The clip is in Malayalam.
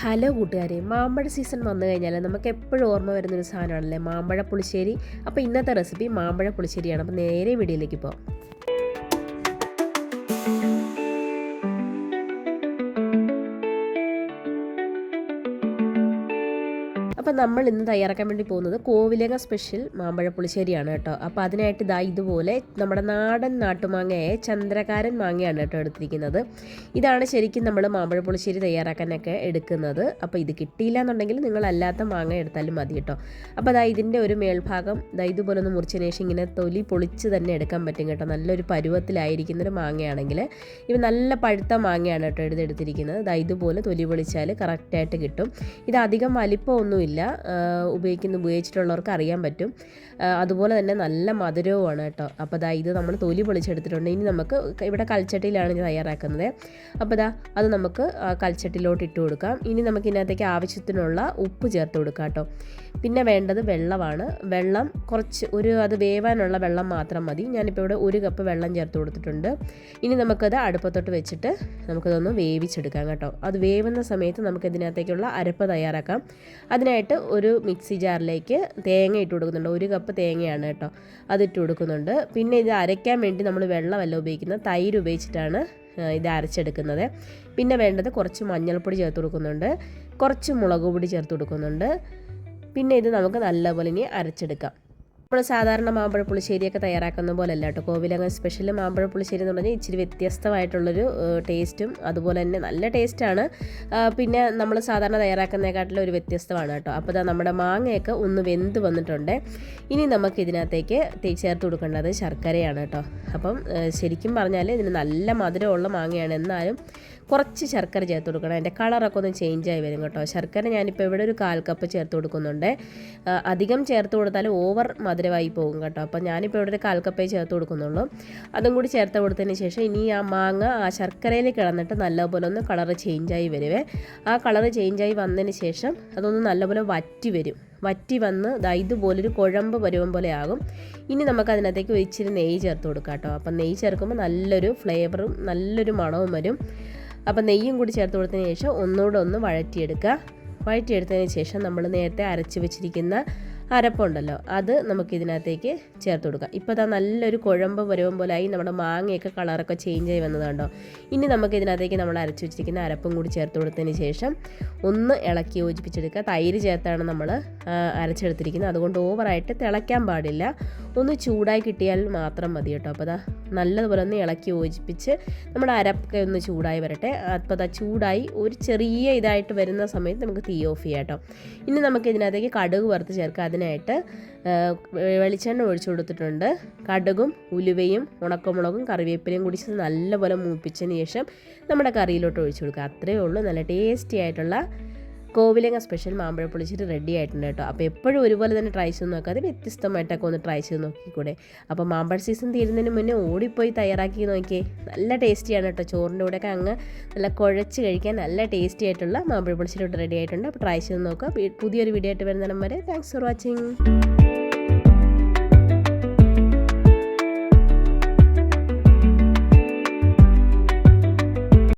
ഹലോ കൂട്ടുകാരെ മാമ്പഴ സീസൺ വന്നു കഴിഞ്ഞാൽ നമുക്ക് എപ്പോഴും ഓർമ്മ വരുന്നൊരു സാധനമാണല്ലേ മാമ്പഴ പുളിശ്ശേരി. അപ്പോൾ ഇന്നത്തെ റെസിപ്പി മാമ്പഴ പുളിശ്ശേരിയാണ്. അപ്പോൾ നേരെ വീഡിയോയിലേക്ക് പോകാം അപ്പോൾ നമ്മൾ ഇന്ന് തയ്യാറാക്കാൻ വേണ്ടി പോകുന്നത് കോവിലങ്ങ സ്പെഷ്യൽ മാമ്പഴ പുളിശ്ശേരിയാണ് കേട്ടോ. അപ്പോൾ അതിനായിട്ട് ഇതാ ഇതുപോലെ നമ്മുടെ നാടൻ നാട്ടുമാങ്ങയായ ചന്ദ്രകാരൻ മാങ്ങയാണ് കേട്ടോ എടുത്തിരിക്കുന്നത്. ഇതാണ് ശരിക്കും നമ്മൾ മാമ്പഴ പുളിശ്ശേരി തയ്യാറാക്കാനൊക്കെ എടുക്കുന്നത്. അപ്പോൾ ഇത് കിട്ടിയില്ല എന്നുണ്ടെങ്കിൽ നിങ്ങൾ അല്ലാത്ത മാങ്ങ എടുത്താലും മതി കേട്ടോ. അപ്പോൾ അതാ ഇതിന്റെ ഒരു മേൽഭാഗം ഇതാ ഇതുപോലെ ഒന്ന് മുറിച്ചതിന് ശേഷം ഇങ്ങനെ തൊലി പൊളിച്ച് തന്നെ എടുക്കാൻ പറ്റും കേട്ടോ. നല്ലൊരു പരുവത്തിലായിരിക്കുന്ന ഒരു മാങ്ങയാണെങ്കിൽ. ഇവ നല്ല പഴുത്ത മാങ്ങയാണ് കേട്ടോ എടുത്തെടുത്തിരിക്കുന്നത് ദാ ഇതുപോലെ തൊലി പൊളിച്ചാൽ കറക്റ്റായിട്ട് കിട്ടും. ഇത് അധികം വലിപ്പമൊന്നുമില്ല. ഉപയോഗിക്കുന്ന ഉപയോഗിച്ചിട്ടുള്ളവർക്ക് അറിയാൻ പറ്റും. അതുപോലെ തന്നെ നല്ല മധുരവുമാണ് കേട്ടോ. അപ്പോൾ ദാ ഇത് നമ്മൾ തൊലി പൊളിച്ചെടുത്തിട്ടുണ്ട്. ഇനി നമുക്ക് ഇവിടെ കൽച്ചട്ടിയിലാണ് ഇത് തയ്യാറാക്കുന്നത്. അപ്പോൾ ദാ അത് നമുക്ക് കൽച്ചട്ടിയിലോട്ട് ഇട്ട് കൊടുക്കാം. ഇനി നമുക്ക് ഇതിനകത്തേക്ക് ആവശ്യത്തിനുള്ള ഉപ്പ് ചേർത്ത് കൊടുക്കാം കേട്ടോ. പിന്നെ വേണ്ടത് വെള്ളമാണ്. വെള്ളം കുറച്ച് ഒരു അത് വേവാനുള്ള വെള്ളം മാത്രം മതി. ഞാനിപ്പോൾ ഇവിടെ ഒരു കപ്പ് വെള്ളം ചേർത്ത് കൊടുത്തിട്ടുണ്ട്. ഇനി നമുക്കത് അടുപ്പത്തോട്ട് വെച്ചിട്ട് നമുക്കതൊന്ന് വേവിച്ചെടുക്കാം കേട്ടോ. അത് വേവുന്ന സമയത്ത് നമുക്ക് ഇതിനകത്തേക്കുള്ള അരപ്പ് തയ്യാറാക്കാം. അതിനായിട്ട് ഒരു മിക്സി ജാറിലേക്ക് തേങ്ങ ഇട്ട് കൊടുക്കുന്നുണ്ട്. ഒരു കപ്പ് തേങ്ങയാണ് കേട്ടോ അതിട്ട് കൊടുക്കുന്നുണ്ട്. പിന്നെ ഇത് അരയ്ക്കാൻ വേണ്ടി നമ്മൾ വെള്ളമല്ല ഉപയോഗിക്കുന്നത് തൈര് ഉപയോഗിച്ചിട്ടാണ് ഇത് അരച്ചെടുക്കുന്നത്. പിന്നെ വേണ്ടത് കുറച്ച് മഞ്ഞൾപ്പൊടി ചേർത്ത് കൊടുക്കുന്നുണ്ട്. കുറച്ച് മുളക് പൊടി ചേർത്ത് കൊടുക്കുന്നുണ്ട്. പിന്നെ ഇത് നമുക്ക് നല്ലപോലെ ഇനി അരച്ചെടുക്കാം. നമ്മൾ സാധാരണ മാമ്പഴ പുളിശ്ശേരിയൊക്കെ തയ്യാറാക്കുന്ന പോലെ അല്ല കേട്ടോ കോവിലങ്ങ സ്പെഷ്യൽ മാമ്പഴ പുളിശ്ശേരി എന്ന് പറഞ്ഞാൽ ഇച്ചിരി വ്യത്യസ്തമായിട്ടുള്ളൊരു ടേസ്റ്റും അതുപോലെ തന്നെ നല്ല ടേസ്റ്റാണ് പിന്നെ നമ്മൾ സാധാരണ തയ്യാറാക്കുന്നതിനെക്കാട്ടിലും ഒരു വ്യത്യസ്തമാണ് കേട്ടോ. അപ്പോൾ നമ്മുടെ മാങ്ങയൊക്കെ ഒന്ന് വെന്ത് വന്നിട്ടുണ്ട്. ഇനി നമുക്ക് ഇതിനകത്തേക്ക് ചേർത്ത് കൊടുക്കേണ്ടത് ശർക്കരയാണ് കേട്ടോ. അപ്പം ശരിക്കും പറഞ്ഞാൽ ഇതിന് നല്ല മധുരമുള്ള മാങ്ങയാണ്. എന്നാലും കുറച്ച് ശർക്കര ചേർത്ത് കൊടുക്കണം. അതിന്റെ കളറൊക്കെ ഒന്ന് ചേഞ്ച് ആയി വരും കേട്ടോ. ശർക്കര ഞാനിപ്പോൾ ഇവിടെ ഒരു കാൽ കപ്പ് ചേർത്ത് കൊടുക്കുന്നുണ്ട്. അധികം ചേർത്ത് കൊടുത്താൽ ഓവർ മധുരമായി പോകും കേട്ടോ. അപ്പോൾ ഞാനിപ്പോൾ ഇവിടെ ഒരു കാൽ കപ്പേ ചേർത്ത് കൊടുക്കുന്നുള്ളൂ. അതും കൂടി ചേർത്ത് കൊടുത്തതിന് ശേഷം ഇനി ആ മാങ്ങ ആ ശർക്കരയിൽ കിടന്നിട്ട് നല്ലപോലെ ഒന്ന് കളറ് ചേഞ്ചായി വരുവേ. ആ കളറ് ചേഞ്ചായി വന്നതിന് ശേഷം അതൊന്ന് നല്ലപോലെ വറ്റി വരും. വറ്റി വന്ന് ഇതുപോലൊരു കുഴമ്പ് പരുവം പോലെ ആകും. ഇനി നമുക്ക് അതിനകത്തേക്ക് ഇച്ചിരി നെയ്യ് ചേർത്ത് കൊടുക്കാം കേട്ടോ. അപ്പം നെയ്യ് ചേർക്കുമ്പോൾ നല്ലൊരു ഫ്ലേവറും നല്ലൊരു മണവും വരും. അപ്പം നെയ്യും കൂടി ചേർത്ത് കൊടുത്തതിന് ശേഷം ഒന്നുകൂടെ ഒന്ന് വഴറ്റിയെടുക്കുക. വഴറ്റിയെടുത്തതിന് ശേഷം നമ്മൾ നേരത്തെ അരച്ച് വെച്ചിരിക്കുന്ന അരപ്പുണ്ടല്ലോ. അത് നമുക്ക് ഇതിനകത്തേക്ക് ചേർത്ത് കൊടുക്കാം. ഇപ്പോൾ അതാ നല്ലൊരു കുഴമ്പ് പോലെ ആയി നമ്മുടെ മാങ്ങയൊക്കെ കളറൊക്കെ ചേഞ്ച് ആയി വന്നതുണ്ടോ ഇനി നമുക്ക് ഇതിനകത്തേക്ക് നമ്മൾ അരച്ചു വെച്ചിരിക്കുന്ന അരപ്പും കൂടി ചേർത്ത് കൊടുത്തതിന് ശേഷം ഒന്ന് ഇളക്കി യോജിപ്പിച്ചെടുക്കുക. തൈര് ചേർത്താണ് നമ്മൾ അരച്ചെടുത്തിരിക്കുന്നത്. അതുകൊണ്ട് ഓവറായിട്ട് തിളയ്ക്കാൻ പാടില്ല. ഒന്ന് ചൂടായി കിട്ടിയാൽ മാത്രം മതി കേട്ടോ. അപ്പോൾ അതാ നല്ലതുപോലെ ഒന്ന് ഇളക്കി യോജിപ്പിച്ച് നമ്മുടെ അരപ്പൊക്കെ ഒന്ന് ചൂടായി വരട്ടെ. അപ്പോൾ അതാ ചൂടായി ഒരു ചെറിയ ഇതായിട്ട് വരുന്ന സമയത്ത് നമുക്ക് തീ ഓഫ് ചെയ്യാം കേട്ടോ. ഇനി നമുക്ക് ഇതിനകത്തേക്ക് കടുക് വറുത്ത് ചേർക്കാം അതിനായിട്ട് വെളിച്ചെണ്ണ ഒഴിച്ചു കൊടുത്തിട്ടുണ്ട്. കടുകും ഉലുവയും ഉണക്കമുളകും കറിവേപ്പിലയും കൂടി നല്ലപോലെ മൂപ്പിച്ചതിന് ശേഷം നമ്മുടെ കറിയിലോട്ട് ഒഴിച്ചു കൊടുക്കുക. അത്രയേ ഉള്ളൂ. നല്ല ടേസ്റ്റി ആയിട്ടുള്ള കോവിലങ്ങ സ്പെഷ്യൽ മാമ്പഴം പൊളിച്ചിട്ട് റെഡി ആയിട്ടുണ്ട് കേട്ടോ. അപ്പോൾ എപ്പോഴും ഒരുപോലെ തന്നെ ട്രൈ ചെയ്ത് നോക്കാതെ വ്യത്യസ്തമായിട്ടൊക്കെ ഒന്ന് ട്രൈ ചെയ്ത് നോക്കിക്കൂടെ. അപ്പോൾ മാമ്പഴ സീസൺ തീരുന്നതിന് മുന്നേ ഓടിപ്പോയി തയ്യാറാക്കി നോക്കിയേ. നല്ല ടേസ്റ്റിയാണ് കേട്ടോ. ചോറിന്റെ കൂടെയൊക്കെ അങ്ങ് നല്ല കുഴച്ച് കഴിക്കാൻ നല്ല ടേസ്റ്റി ആയിട്ടുള്ള മാമ്പഴ പൊളിച്ചിട്ട് റെഡി ആയിട്ടുണ്ട്. അപ്പോൾ ട്രൈ ചെയ്ത് നോക്കുക. പുതിയൊരു വീഡിയോ ആയിട്ട് വരുന്നതിനും വരെ താങ്ക്സ് ഫോർ വാച്ചിങ്